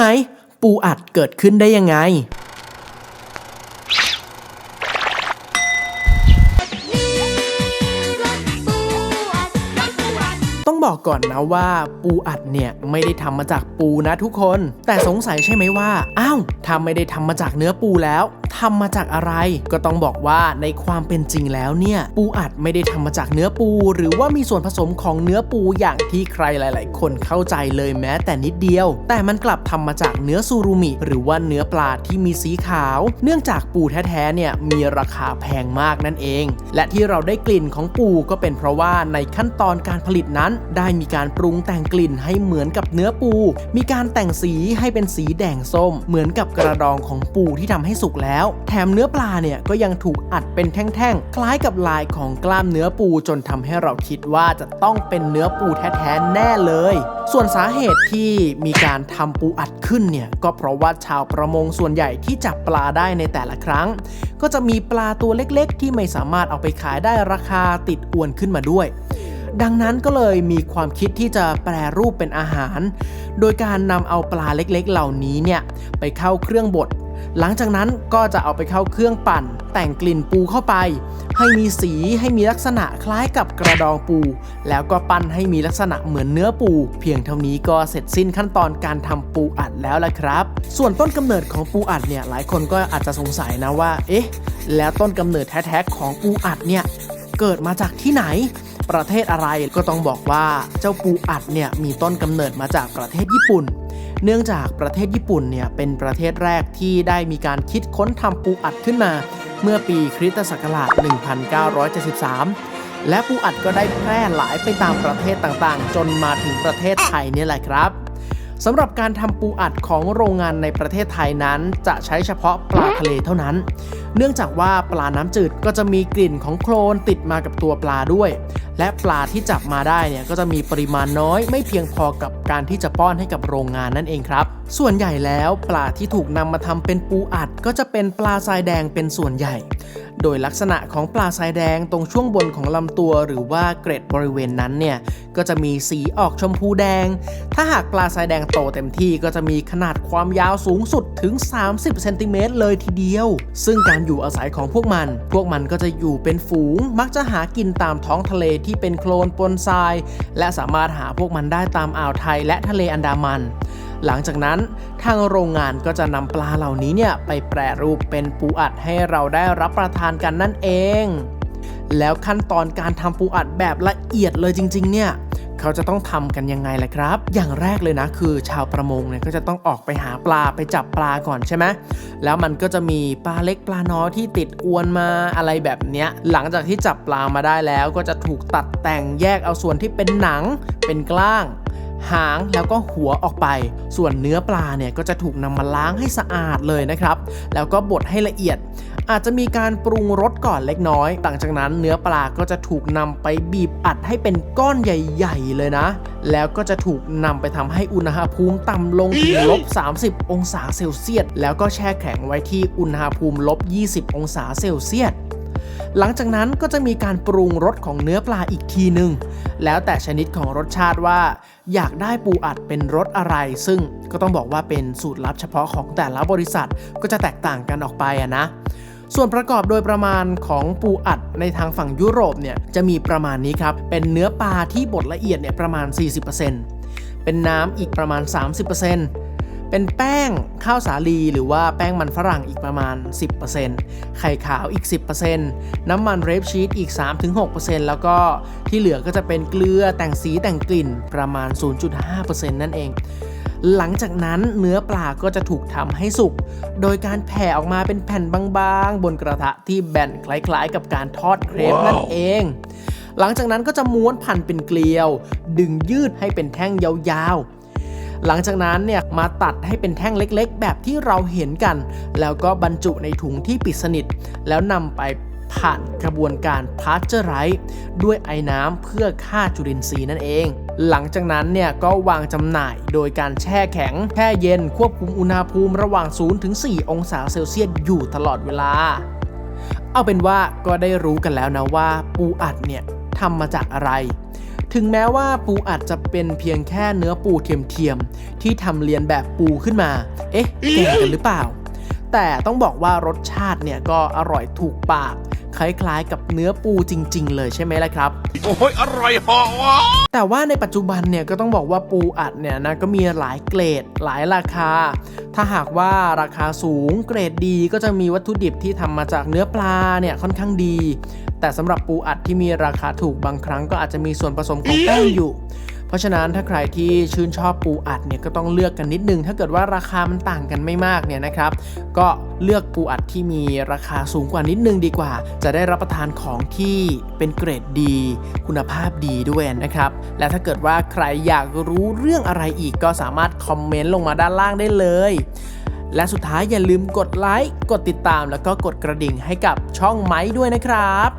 ไหม ปูอัดเกิดขึ้นได้ยังไง บอกก่อนนะว่าปูอัดเนี่ยไม่ได้ทำมาจากปูนะทุกคน แต่สงสัยใช่ไหมว่า อ้าวถ้าไม่ได้ทำมาจากเนื้อปูแล้วทำมาจากอะไร ก็ต้องบอกว่าในความเป็นจริงแล้วเนี่ย ปูอัดไม่ได้ทำมาจากเนื้อปู หรือว่ามีส่วนผสมของเนื้อปูอย่างที่ใครหลาย ๆ คนเข้าใจเลยแม้แต่นิดเดียว แต่มันกลับทำมาจากเนื้อซูรุมิ หรือว่าเนื้อปลาที่มีสีขาว เนื่องจากปูแท้ ๆ เนี่ยมีราคาแพงมากนั่นเอง และที่เราได้กลิ่นของปูก็เป็นเพราะว่าในขั้นตอนการผลิตนั้นได้มีการปรุงแต่งกลิ่นให้เหมือนกับเนื้อปู มีการแต่งสีให้เป็นสีแดงส้ม เหมือนกับกระดองของปูที่ทำให้สุกแล้ว แถมเนื้อปลาเนี่ยก็ยังถูกอัดเป็นแท่งๆ คล้ายกับลายของกล้ามเนื้อปูจนทำให้เราคิดว่าจะต้องเป็นเนื้อปูแท้ๆแน่เลย ส่วนสาเหตุที่มีการทำปูอัดขึ้นเนี่ยก็เพราะว่าชาวประมงส่วนใหญ่ที่จับปลาได้ในแต่ละครั้ง ก็จะมีปลาตัวเล็กๆ ที่ไม่สามารถเอาไปขายได้ราคาติดอวนขึ้นมาด้วย ดังนั้นก็เลยมีความคิดที่จะแปรรูปเป็นอาหาร โดยการนำเอาปลาเล็กๆ เหล่านี้เนี่ยไปเข้าเครื่องบด หลังจากนั้นก็จะเอาไปเข้าเครื่องปั่น แต่งกลิ่นปูเข้าไป ให้มีสีให้มีลักษณะคล้ายกับกระดองปู แล้วก็ปั้นให้มีลักษณะเหมือนเนื้อปู เพียงเท่านี้ก็เสร็จสิ้นขั้นตอนการทำปูอัดแล้วละครับ ส่วนต้นกำเนิดของปูอัดเนี่ยหลายคนก็อาจจะสงสัยนะว่า เอ๊ะ แล้วต้นกำเนิดแท้ๆของปูอัดเนี่ยเกิดมาจากที่ไหน ประเทศอะไรก็ต้องบอกว่าเจ้าปูอัดเนี่ยมีต้นกำเนิดมาจากประเทศญี่ปุ่น เนื่องจากประเทศญี่ปุ่นเนี่ยเป็นประเทศแรกที่ได้มีการคิดค้นทำปูอัดขึ้นมา เมื่อปีคริสตศักราช 1973 และปูอัดก็ได้แพร่หลายไปตามประเทศต่างๆ จนมาถึงประเทศไทยเนี่ยแหละครับ สำหรับการทำปูอัดของโรงงานในประเทศไทยนั้นจะใช้เฉพาะปลาทะเลเท่านั้น เนื่องจากว่าปลาน้ำจืดก็จะมีกลิ่นของโคลนติดมากับตัวปลาด้วย และปลาที่จับมาได้เนี่ยก็จะมีปริมาณน้อยไม่เพียงพอกับการที่จะป้อนให้กับโรงงานนั่นเองครับ ส่วนใหญ่แล้วปลาที่ถูกนำมาทำเป็นปูอัดก็จะเป็นปลาทรายแดงเป็นส่วนใหญ่ โดยลักษณะของปลาทรายแดงตรงช่วงบนของลำตัวหรือว่าเกร็ดบริเวณนั้นเนี่ยก็จะมีสีออกชมพูแดง ถ้าหากปลาทรายแดงโตเต็มที่ก็จะมีขนาดความยาวสูงสุดถึง 30 เซนติเมตรเลยทีเดียว ซึ่งการอยู่อาศัยของพวกมัน พวกมันก็จะอยู่เป็นฝูง มักจะหากินตามท้องทะเลที่เป็นโคลนปนทราย และสามารถหาพวกมันได้ตามอ่าวไทยและทะเลอันดามัน หลังจากนั้นทางโรงงานก็จะนำปลาเหล่านี้เนี่ยไปแปรรูปเป็นปูอัดให้เราได้รับประทานกันนั่นเอง แล้วขั้นตอนการทำปูอัดแบบละเอียดเลยจริง ๆ เนี่ยเขาจะต้องทำกันยังไงล่ะครับ อย่างแรกเลยนะคือชาวประมงเนี่ยก็จะต้องออกไปหาปลาไปจับปลาก่อนใช่ไหมแล้วมันก็จะมีปลาเล็กปลาน้อยที่ติดอวนมาอะไรแบบเนี้ย หลังจากที่จับปลามาได้แล้วก็จะถูกตัดแต่งแยกเอาส่วนที่เป็นหนัง เป็นกล้าง หางแล้วก็หัวออกไป ส่วนเนื้อปลาเนี่ยก็จะถูกนำมาล้างให้สะอาดเลยนะครับ แล้วก็บดให้ละเอียด อาจจะมีการปรุงรสก่อนเล็กน้อย หลังจากนั้นเนื้อปลาก็จะถูกนำไปบีบอัดให้เป็นก้อนใหญ่ ๆ เลยนะ แล้วก็จะถูกนำไปทำให้อุณหภูมิต่ำลงถึงลบ 30 องศาเซลเซียส แล้วก็แช่แข็งไว้ที่อุณหภูมิลบ 20 องศาเซลเซียส หลังจากนั้นก็จะมีการปรุงรสของเนื้อปลาอีกทีหนึ่งแล้วแต่ชนิดของรสชาติว่า อยากได้ปูอัดเป็นรสอะไร ซึ่งก็ต้องบอกว่าเป็นสูตรลับเฉพาะของแต่ละบริษัทก็จะแตกต่างกันออกไปอะนะส่วนประกอบโดยประมาณของปูอัดในทางฝั่งยุโรปเนี่ยจะมีประมาณนี้ครับ เป็นเนื้อปลาที่บดละเอียดเนี่ยประมาณ 40%เป็นน้ำอีกประมาณ 30% เป็นแป้งข้าวสาลีหรือว่าแป้งมันฝรั่งอีกประมาณ 10%ไข่ขาวอีก 10%น้ำมันเรปชีสอีก 3-6%แล้วก็ที่เหลือก็จะเป็นเกลือแต่งสีแต่งกลิ่นประมาณ 0.5%นั่นเอง หลังจากนั้นเนื้อปลาก็จะถูกทำให้สุก โดยการแผ่ออกมาเป็นแผ่นบางๆ บนกระทะที่แบนคล้ายๆ กับการทอดเครปนั่นเองหลังจากนั้นก็จะม้วนพันเป็นเกลียว ดึงยืดให้เป็นแท่งยาวๆ หลังจากนั้นเนี่ยมาตัดให้เป็นแท่งเล็กๆ แบบที่เราเห็นกัน แล้วก็บรรจุในถุงที่ปิดสนิท แล้วนำไปผ่านกระบวนการพาสเจอร์ไรส์ด้วยไอ้น้ำเพื่อฆ่าจุลินทรีย์นั่นเอง หลังจากนั้นเนี่ยก็วางจำหน่ายโดยการแช่แข็ง แช่เย็นควบคุมอุณหภูมิระหว่าง0-4องศาเซลเซียสอยู่ตลอดเวลา เอาเป็นว่าก็ได้รู้กันแล้วนะว่าปูอัดเนี่ยทำมาจากอะไร ถึงแม้ว่าปูอัดจะเป็นเพียงแค่เนื้อปูเทียมๆที่ทำเรียนแบบปูขึ้นมา เอ๊ะแก่กันหรือเปล่า แต่ต้องบอกว่ารสชาติเนี่ยก็อร่อยถูกปาก คล้ายๆ กับเนื้อปูจริง ๆ เลยใช่ไหมล่ะครับโอ้ยอร่อยเหาะวะแต่ว่าในปัจจุบันเนี่ยก็ต้องบอกว่าปูอัดเนี่ยนะก็มีหลายเกรดหลายราคา ถ้าหากว่าราคาสูงเกรดดีก็จะมีวัตถุดิบที่ทำมาจากเนื้อปลาเนี่ยค่อนข้างดี แต่สำหรับปูอัดที่มีราคาถูกบางครั้งก็อาจจะมีส่วนผสมของแป้งอยู่ เพราะฉะนั้นถ้าใครที่ชื่นชอบปูอัดเนี่ยก็ต้องเลือกกันนิดนึง ถ้าเกิดว่าราคามันต่างกันไม่มากเนี่ยนะครับ ก็เลือกปูอัดที่มีราคาสูงกว่านิดนึงดีกว่า จะได้รับประทานของที่เป็นเกรดดี คุณภาพดีด้วยนะครับ และถ้าเกิดว่าใครอยากรู้เรื่องอะไรอีกก็สามารถคอมเมนต์ลงมาด้านล่างได้เลยและสุดท้ายอย่าลืมกดไลค์ กดติดตาม แล้วก็กดกระดิ่งให้กับช่องไม้ด้วยนะครับ